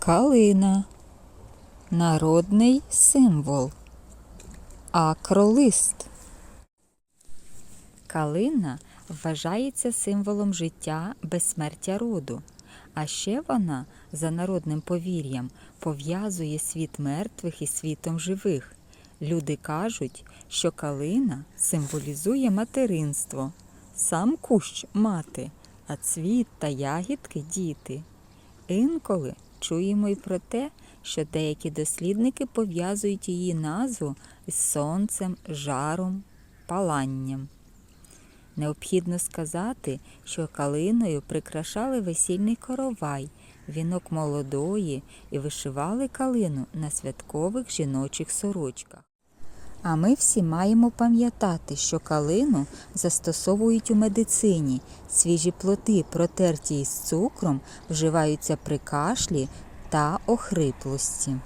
Калина народний символ. Акролист. Калина вважається символом життя безсмертя роду. А ще вона, за народним повір'ям, пов'язує світ мертвих із світом живих. Люди кажуть, що калина символізує материнство, сам кущ мати, а цвіт та ягідки діти. Інколи чуємо й про те, що деякі дослідники пов'язують її назву з сонцем, жаром, паланням. Необхідно сказати, що калиною прикрашали весільний коровай, вінок молодої і вишивали калину на святкових жіночих сорочках. А ми всі маємо пам'ятати, що калину застосовують у медицині. Свіжі плоти, протерті із цукром, вживаються при кашлі та охриплості.